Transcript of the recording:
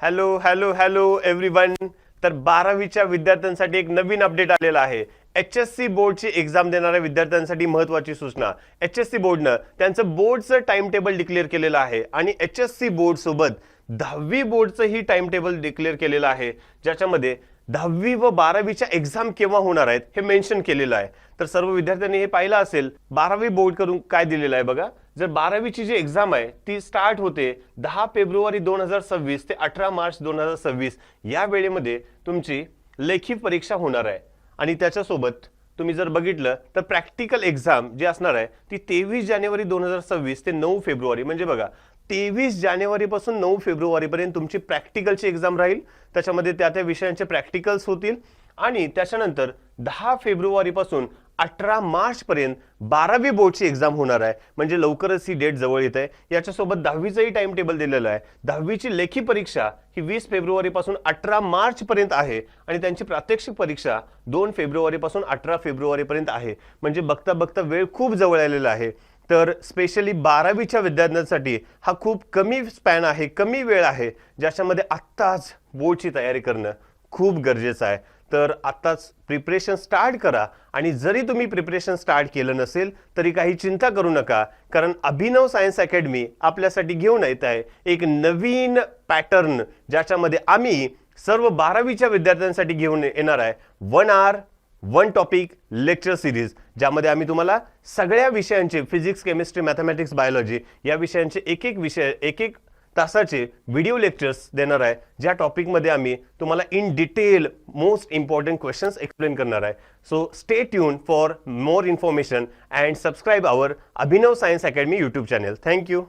Hello hello hello everyone तर बारावीच्या विद्यार्थ्यांसाठी एक नवीन अपडेट आलेला आहे. एच एस सी बोर्डची एक्झाम देणाऱ्या विद्यार्थ्यांसाठी महत्वाची सूचना. एच एस सी बोर्डनं त्यांचं बोर्डचं टाइम टेबल डिक्लेअर केलेलं आहे आणि एच एस सी बोर्ड सोबत दहावी बोर्डचंही टाइम टेबल डिक्लेअर केलेलं आहे ज्याच्यामध्ये दहावी व बारावीच्या एक्झाम केव्हा होणार आहेत हे मेन्शन केलेलं आहे. तर सर्व विद्यार्थ्यांनी हे पाहिलं असेल बारावी बोर्ड करून काय दिलेलं आहे बघा. जर बारावीची जी एक्झाम आहे ती स्टार्ट होते दहा फेब्रुवारी दोन हजार सव्वीस ते अठरा मार्च दोन हजार सव्वीस. या वेळेमध्ये तुमची लेखी परीक्षा होणार आहे. आणि त्याच्यासोबत तुम्ही जर बघितलं तर प्रॅक्टिकल एक्झाम जी असणार आहे ती तेवीस जानेवारी दोन हजार सव्वीस ते नऊ फेब्रुवारी. म्हणजे बघा तेवीस जानेवारीपासून नऊ फेब्रुवारीपर्यंत तुमची प्रॅक्टिकलची एक्झाम राहील. त्याच्यामध्ये त्या त्या विषयांचे प्रॅक्टिकल्स होतील. आणि त्याच्यानंतर दहा फेब्रुवारीपासून अठरा मार्चपर्यंत बारावी बोर्डची एक्झाम होणार आहे. म्हणजे लवकरच ही डेट जवळ येत आहे. याच्यासोबत दहावीचंही टाइम टेबल दिलेलं आहे. दहावीची लेखी परीक्षा ही वीस फेब्रुवारीपासून अठरा मार्चपर्यंत आहे. आणि त्यांची प्रात्यक्षिक परीक्षा दोन फेब्रुवारीपासून अठरा फेब्रुवारीपर्यंत आहे. म्हणजे बघता बघता वेळ खूप जवळ आलेला आहे. तर स्पेशली बारावीच्या विद्यार्थ्यांसाठी हा खूप कमी स्पॅन आहे कमी वेळ आहे ज्याच्यामध्ये आत्ताच बोर्डची तयारी करणं खूप गरजेचं आहे. तर आत्ताच प्रिपरेशन स्टार्ट करा आणि जरी तुम्ही प्रिपरेशन स्टार्ट केलं नसेल तरी काही चिंता करू नका. कारण अभिनव सायन्स अकॅडमी आपल्यासाठी घेऊन येत आहे. एक नवीन पॅटर्न ज्याच्यामध्ये आम्ही सर्व बारावीच्या विद्यार्थ्यांसाठी घेऊन येणार आहे. One R one topic lecture series ज्यामध्ये आम्ही तुम्हाला सगळ्या विषयांचे फिजिक्स केमिस्ट्री मॅथमॅटिक्स बायोलॉजी या विषयांचे एक एक विषय एक एक तासाचे व्हिडिओ लेक्चर्स देणार आहे. ज्या टॉपिकमध्ये आम्ही तुम्हाला in detail most important questions explain करणार आहे. So stay tune for more information and subscribe our Abhinav Science Academy YouTube channel thank you